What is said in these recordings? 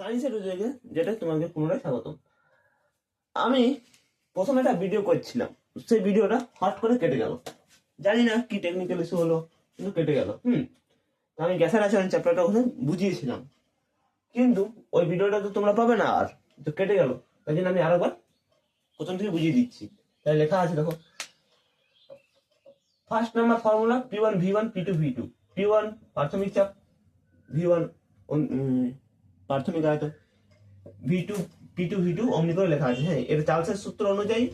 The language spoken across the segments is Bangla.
সায়েন্সের উদ্যোগে যেটা তোমাকে পুনরায় স্বাগতম। আমি প্রথমে একটা ভিডিও করছিলাম। সেই ভিডিওটা হট করে কেটে গেল। জানি না কি টেকনিক্যাল ইস্যু হলো, কিন্তু কেটে গেল। হুম। আমি গ্যাসের আচরণ চ্যাপ্টারটা ওখানে বুঝিয়েছিলাম। কিন্তু ওই ভিডিওটা তো তোমরা পাবে না আর। তো কেটে গেল। তাই জন্য আমি আরেকবার প্রথম থেকে বুঝিয়ে দিচ্ছি। তাই লেখা আছে, দেখো। First number formula P one V one P two V two P one প্রাথমিক চাপ ভি ওয়ান প্রাথমিক আয়তন V two P two V two অমনি করে লেখা আছে হ্যাঁ? এটা চার্লসের সূত্র অনুযায়ী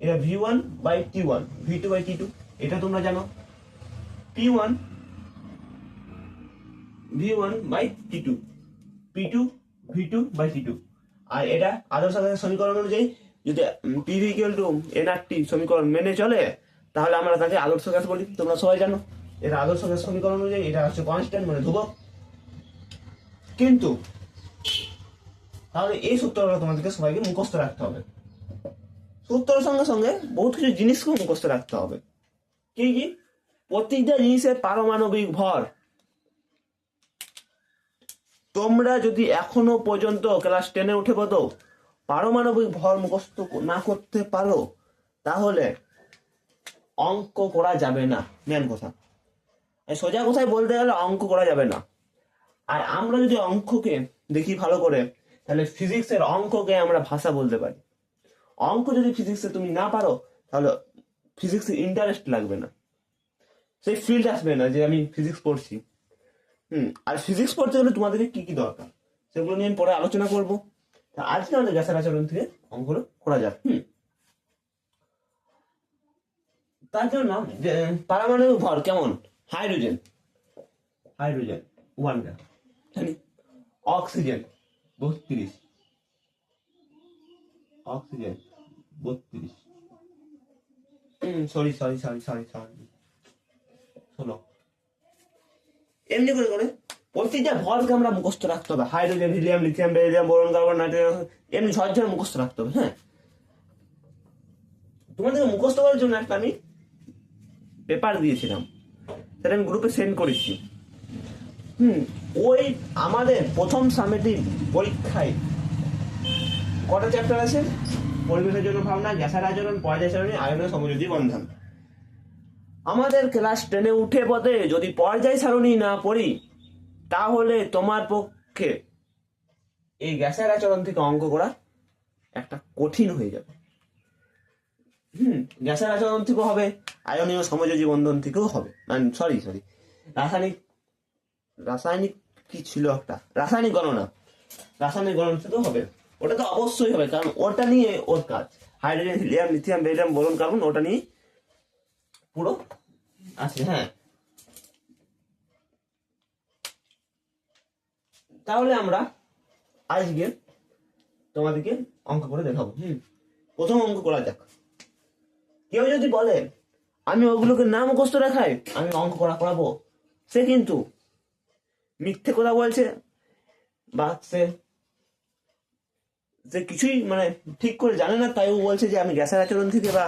এটা V one by T one V two by T two এটা তোমরা জানো। P one V one by T two P two V two by T two আর এটা আদর্শ সমীকরণ অনুযায়ী, যদি P V equal to N R T সমীকরণ মেনে চলে, তাহলে আমরা তাকে আদর্শ গ্যাস বলি, তোমরা সবাই জানো। এটা আদর্শ গ্যাস সমীকরণ অনুযায়ী এটা হচ্ছে কনস্ট্যান্ট মানে ধ্রুবক। কিন্তু তাহলে এই সূত্রটা তোমাদেরকে সবাইকে মুখস্থ রাখতে হবে। সূত্রের সঙ্গে সঙ্গে বহুত কিছু জিনিসকেও মুখস্থ রাখতে হবে। কি কি? প্রত্যেকটা জিনিসের পারমাণবিক ভর। তোমরা যদি এখনও পর্যন্ত ক্লাস টেনে উঠে পড়ো, পারমাণবিক ভর মুখস্থ না করতে পারো, তাহলে অঙ্ক করা যাবে না। মেন কথা। সোজা কথায় বলতে গেলে অঙ্ক করা যাবে না। আর আমরা যদি অঙ্ককে দেখি ভালো করে তাহলে ফিজিক্সের অঙ্ককে আমরা ভাষা বলতে পারি। অঙ্ক যদি ফিজিক্সে তুমি না পারো, তাহলে ফিজিক্সে ইন্টারেস্ট লাগবে না। সেই ফিল্ড আসবে না যে আমি ফিজিক্স পড়ছি। হুম, আর ফিজিক্স পড়তে গেলে তোমাদেরকে কি কি দরকার? সেগুলো নিয়ে পরে আলোচনা করব। আজকে আমাদের গ্যাসের আচরণ থেকে অঙ্কগুলো করা যাক। হুম। তার জন্য পারমাণবিক ভর কেমন? হাইড্রোজেন। Hydrogen, one gram. জানি অক্সিজেন। বত্রিশ। অক্সিজেন, বত্রিশ। Sorry sorry sorry sorry sorry ষোলো এমনি করে করে প্রতিটা ভরকে আমরা মুখস্থ রাখতে হবে। Hydrogen, helium, lithium, beryllium, boron, carbon, nitrogen, এমনি ঝরঝরে মুখস্থ রাখতে হবে হ্যাঁ? তোমাদেরকে মুখস্থ করার জন্য একটা আমি পেপার দিয়েছিলাম। সেটা আমি গ্রুপে সেন্ড করেছি। হুম, ওই আমাদের প্রথম সামেটিভ পরীক্ষায় কটা চ্যাপ্টার আছে? পরিবেশের জন্য ভাবনা গ্যাসের আচরণ পর্যায় আয়নের সমযোজী বন্ধন। আমাদের ক্লাস টেনে উঠে পথে যদি পর্যায় সারণী না পড়ি, তাহলে তোমার পক্ষে এই গ্যাসের আচরণ থেকে অঙ্ক করা একটা কঠিন হয়ে যাবে। হুম গ্যাসের আচরণ থেকেও হবে আয়নীয় সমযোজী বন্ধন থেকেও হবে। সরি সরি রাসায়নিক রাসায়নিক কি ছিল একটা? রাসায়নিক গণনা। রাসায়নিক গণনা তো হবে। ওটা তো অবশ্যই হবে, কারণ ওটা নিয়ে ওর কাজ। Hydrogen, helium, lithium, barium boron carbon, ওটা নিয়ে পুরো আছে হ্যাঁ। তাহলে আমরা আজকে তোমাদেরকে অঙ্ক করে দেখাবো, হুম। প্রথম অঙ্ক করা যাক। কেউ যদি বলে, আমি ওগুলোকে না মুখস্থ রাখাই আমি অঙ্ক করা করাবো, সে কিন্তু মিথ্যে কথা বলছে, বা সে যে কিছুই মানে ঠিক করে জানে না, তাই ও বলছে যে আমি গ্যাসের আচরণ থেকে বা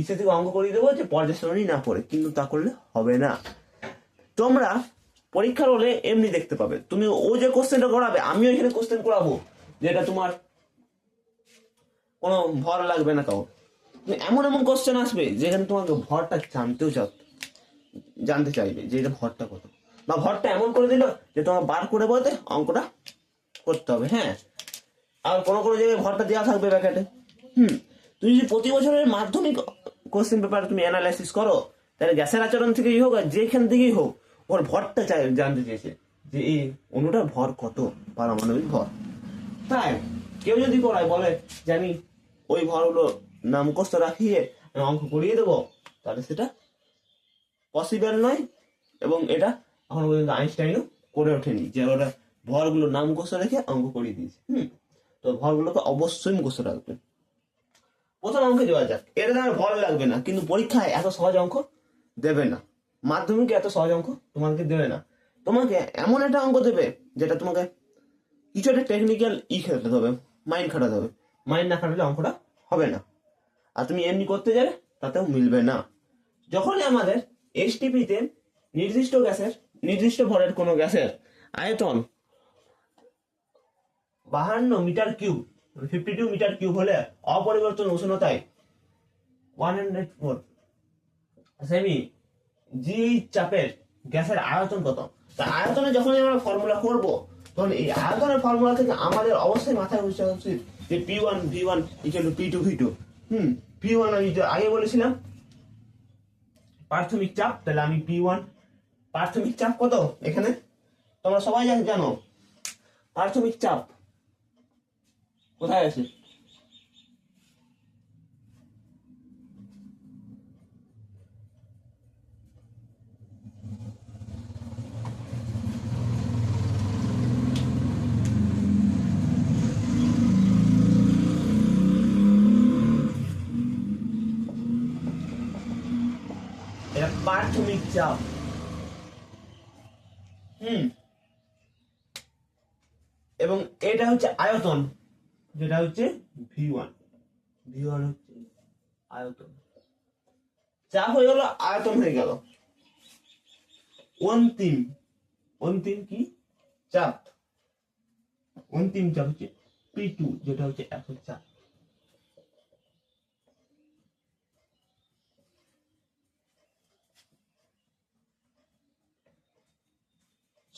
ইসে থেকে অঙ্ক করিয়ে দেবো যে পর্যালোচনই না পড়ে কিন্তু তা করলে হবে না। তোমরা পরীক্ষার হলে এমনি দেখতে পাবে, তুমি ও যে কোশ্চেনটা করাবে, আমিও এখানে কোশ্চেন করাবো, যেটা তোমার কোনো ভর লাগবে না কাউ এমন এমন কোশ্চেন আসবে যেখানে তোমাকে ভরটা জানতেও চাও জানতে চাইবে যে এটা ভরটা কত। বা ভরটা এমন করে দিল যে তোমার বার করে বলতে অঙ্কটা করতে হবে হ্যাঁ? আর কোনো কোনো জায়গায় ভরটা দেওয়া থাকবে প্যাকেটে হুম। তুমি যদি প্রতি বছরের মাধ্যমিক কোশ্চেন পেপার তুমি অ্যানালাইসিস করো, তাহলে গ্যাসের আচরণ থেকেই হোক আর যেখান থেকেই হোক, ওর ভরটা চাই, জানতে চেয়েছে যে এই অনুটার ভর কত? পারমাণবিক ভর। তাই কেউ যদি করায় বলে যে আমি ওই ভরগুলো না মুখস্থ রাখিয়ে আমি অঙ্ক করিয়ে দেবো, তাহলে সেটা পসিবল নয় এবং এটা এখনও পর্যন্ত আইনস্টাইনও করে ওঠেনি যে ওরা ভরগুলো নাম মুখস্থ রেখে অঙ্ক করিয়ে দিয়েছে, হুম? তো ভরগুলোকে অবশ্যই মুখস্থ রাখবে। প্রথম অঙ্কে যাওয়া যাক। এটা তোমার ভর লাগবে না, কিন্তু পরীক্ষায় এত সহজ অঙ্ক দেবে না। মাধ্যমিকে এত সহজ অঙ্ক তোমাকে দেবে না। তোমাকে এমন একটা অঙ্ক দেবে যেটা তোমাকে কিছু একটা টেকনিক্যাল ই খাটাতে হবে মাইন্ড খাটাতে হবে। মাইন্ড না খাটালে অঙ্কটা হবে না। আর তুমি এমনি করতে যাবে তাতেও মিলবে না। যখনই আমাদের এসটিপিতে নির্দিষ্ট গ্যাসের নির্দিষ্ট ভরের কোনো গ্যাসের আয়তন বাহান্ন metre cube fifty two metre cube হলে অপরিবর্তন উষ্ণতায় ওয়ান হান্ড্রেড ফোর সেমি জি চাপের গ্যাসের আয়তন কত? তা আয়তনে যখন আমরা ফর্মুলা করব, তখন এই আয়তনের ফর্মুলা থেকে আমাদের অবশ্যই মাথায় বুঝতে উচিত যে P one V one equal P two V two hmm P one আমি আগে বলেছিলাম, প্রাথমিক চাপ, তাহলে আমি পি ওয়ান প্রাথমিক চাপ কত এখানে? তোমরা সবাই জান- প্রাথমিক চাপ। কোথায় আছে? এটা প্রাথমিক চাপ। হুম। এবং এটা হচ্ছে আয়তন, যেটা হচ্ছে ভি ওয়ান ভি ওয়ান হচ্ছে আয়তন। চাপ হয়ে গেল, আয়তন হয়ে গেল। অন্তিম অন্তিম কি? চাপ। অন্তিম চাপ হচ্ছে পি টু যেটা হচ্ছে এত চাপ।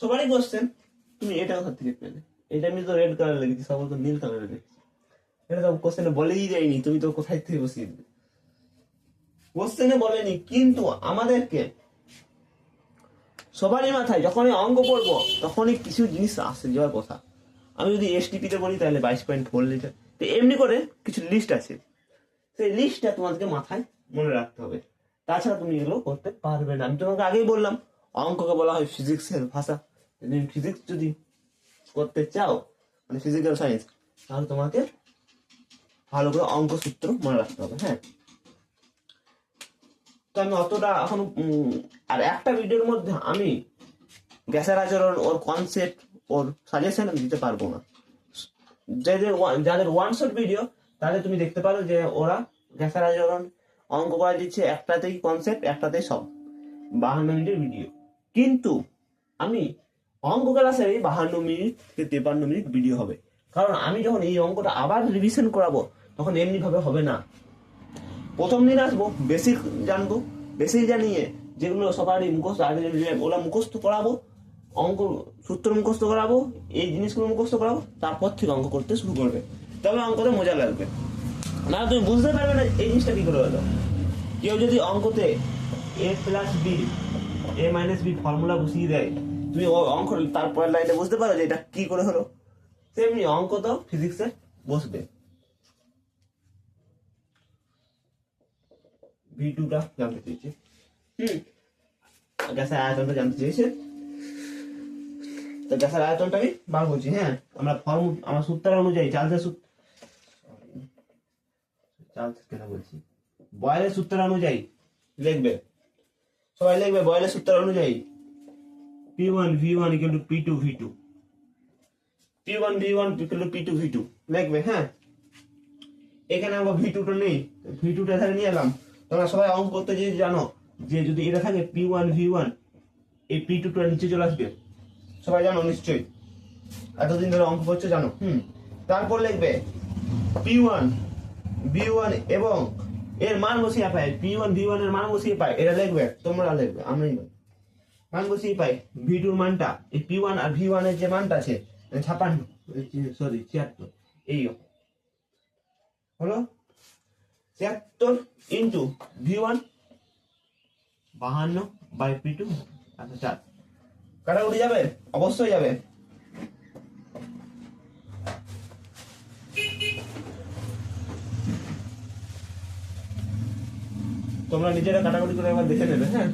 সবারই কোশ্চেন তুমি এটা কোথা থেকে পেলে। এটা আমি তো রেড কালার লিখেছি সবাই তো নীল কালারে লিখেছি এটা তো কোশ্চেনে বলেই যায়নি, তুমি তো কোথায় থেকে বসিয়ে দিবে কোশ্চেনে বলেনি, কিন্তু আমাদেরকে সবারই মাথায় যখনই অঙ্ক পড়ব, তখনই কিছু জিনিস আসে, যাওয়ার কথা। আমি যদি এসটিপিতে বলি, তাহলে বাইশ পয়েন্ট ফোর লিটার তো এমনি করে কিছু লিস্ট আছে। সেই লিস্টটা তোমাদেরকে মাথায় মনে রাখতে হবে। তাছাড়া তুমি এগুলো করতে পারবে না। আমি তোমাকে আগেই বললাম, অঙ্ককে বলা হয় ফিজিক্সের ভাষা। যদি ফিজিক্স যদি করতে চাও মানে ফিজিক্যাল সায়েন্স তাহলে তোমাকে ভালো করে অঙ্ক সূত্র মনে রাখতে হবে হ্যাঁ? তো আমি অতটা এখন আর একটা ভিডিওর মধ্যে আমি গ্যাসের আচরণ, ওর কনসেপ্ট ওর সাজেশন দিতে পারব না। যাদের যাদের ওয়ান শট ভিডিও তাহলে তুমি দেখতে পারো যে ওরা গ্যাসের আচরণ, অঙ্ক করা দিচ্ছে, একটাতেই কনসেপ্ট একটাতেই সব। বাহান্ন মিনিটের ভিডিও কিন্তু আমি অঙ্ক ক্লাসে বাহান্ন মিনিট থেকে তেপান্ন মিনিট ভিডিও হবে। কারণ আমি যখন এই অঙ্কটা আবার রিভিশন করাবো, তখন এমনি ভাবে হবে না। প্রথম দিন আসব বেসিক জানব বেসিক জানিয়ে যেগুলো সবারই মুখস্থ আগে ওরা মুখস্থ করাবো, অঙ্ক সূত্র মুখস্থ করাবো, এই জিনিসগুলো মুখস্থ করাবো, তারপর থেকে অঙ্ক করতে শুরু করবে। তবে অঙ্কতে মজা লাগবে। না, তুমি বুঝতে পারবে না এই জিনিসটা কি করে হলো। কেউ যদি অঙ্কতে A plus B A minus B formula বসিয়ে দেয় তুমি অঙ্ক তারপরের লাইনে বুঝতে পারো যে এটা কি করে হলো। তেমনি অঙ্ক তো ফিজিক্সে বসবে। ভি টুটা জানতে চেয়েছে। হুম। গ্যাসের আয়তনটা জানতে চেয়েছে। তো গ্যাসের আয়তনটা আমি বার করছি হ্যাঁ। আমরা ফর্ম আমার সূত্র অনুযায়ী চার্লসের সূত্র চার্লস কেন বলছি। বয়েলের সূত্র অনুযায়ী লিখবে। সবাই লিখবে বয়েলের সূত্র অনুযায়ী। P one V one equal to P two V two P one V one equal to P two V two লিখবে হ্যাঁ? এখানে আমার ভি টুটা নেই ভি টুটা এখানে নিয়ে এলাম। তোমরা সবাই অঙ্ক করতে যদি জানো যে যদি এটা থাকে পি ওয়ান ভি ওয়ান এই পি টুটা নিচে চলে আসবে। সবাই জানো নিশ্চয়ই? এতদিন ধরে অঙ্ক করছ, জানো? হুম। তারপর লিখবে পি ওয়ান বি ওয়ান এবং এর মান বসিয়ে পাই পি ওয়ান ভি ওয়ানের মান বসিয়ে পাই এটা লিখবে, তোমরা লিখবে আমি। মান বসিয়ে পাই। ভি টুর মানটা, এই পি ওয়ান আর ভি ওয়ানের যে মানটা আছে ছাপান্ন সরি ছিয়াত্তর, এই হলো? ছিয়াত্তর ইন্টু ভি ওয়ান বাহান্ন বাই পি টু আচ্ছা চার। কাটাকুটি যাবে? অবশ্যই যাবে। তোমরা নিজেরা কাটাকুটি করে একবার দেখে নেবে হ্যাঁ?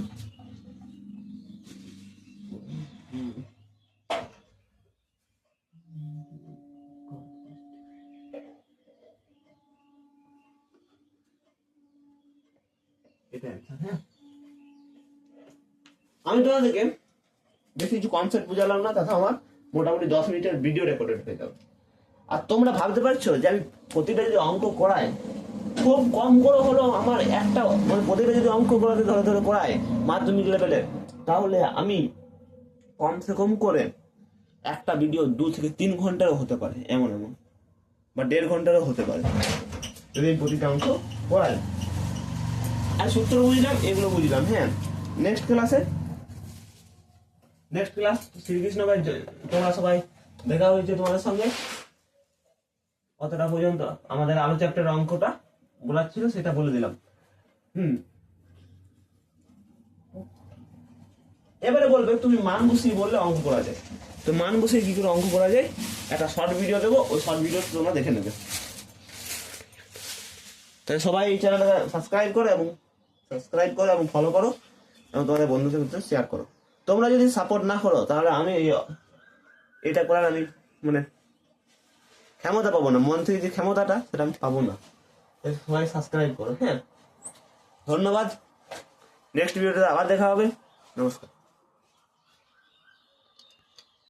আমি তোমাদেরকে বেশি কিছু কনসেপ্ট বুঝালাম না তাতে আমার মোটামুটি দশ মিনিটের ভিডিও রেকর্ডেড হয়ে যাবে। আর তোমরা ভাবতে পারছ যে আমি প্রতিটা যদি অঙ্ক করাই, খুব কম করে হলো আমার একটা মানে প্রতিটা যদি অঙ্ক করাতে ধরে ধরে করায় মাধ্যমিক লেভেলে তাহলে আমি কমসে কম করে একটা ভিডিও দু থেকে তিন ঘন্টারও হতে পারে, এমন এমন। বা দেড় ঘন্টারও হতে পারে। যদি প্রতিটা অঙ্ক পড়ায় আর সূত্র বুঝলাম, এগুলো বুঝলাম হ্যাঁ। নেক্সট ক্লাসে নেক্সট ক্লাস শ্রীকৃষ্ণ ভাই তোমরা সবাই দেখা হয়েছে তোমাদের সঙ্গে। অতটা পর্যন্ত আমাদের আলো চ্যাপ্টার অঙ্কটা বলার ছিল, সেটা বলে দিলাম। হুম। এবারে বলবে, তুমি মান বসিয়ে বললে অঙ্ক করা যায়। তো মান বসিয়ে কি করে অঙ্ক করা যায়? একটা শর্ট ভিডিও দেবো, ওই শর্ট ভিডিও তোমরা দেখে নেবে। তাই সবাই এই চ্যানেলটা সাবস্ক্রাইব করো এবং সাবস্ক্রাইব করো এবং ফলো করো এবং তোমাদের বন্ধুদের মধ্যে শেয়ার করো। তোমরা যদি সাপোর্ট না করো, তাহলে আমি, এটা করার আমি মানে ক্ষমতা পাবো না। মন থেকে যে ক্ষমতাটা, সেটা আমি পাবো না। সবাই সাবস্ক্রাইব করো হ্যাঁ? ধন্যবাদ। নেক্সট ভিডিওতে আবার দেখা হবে। নমস্কার।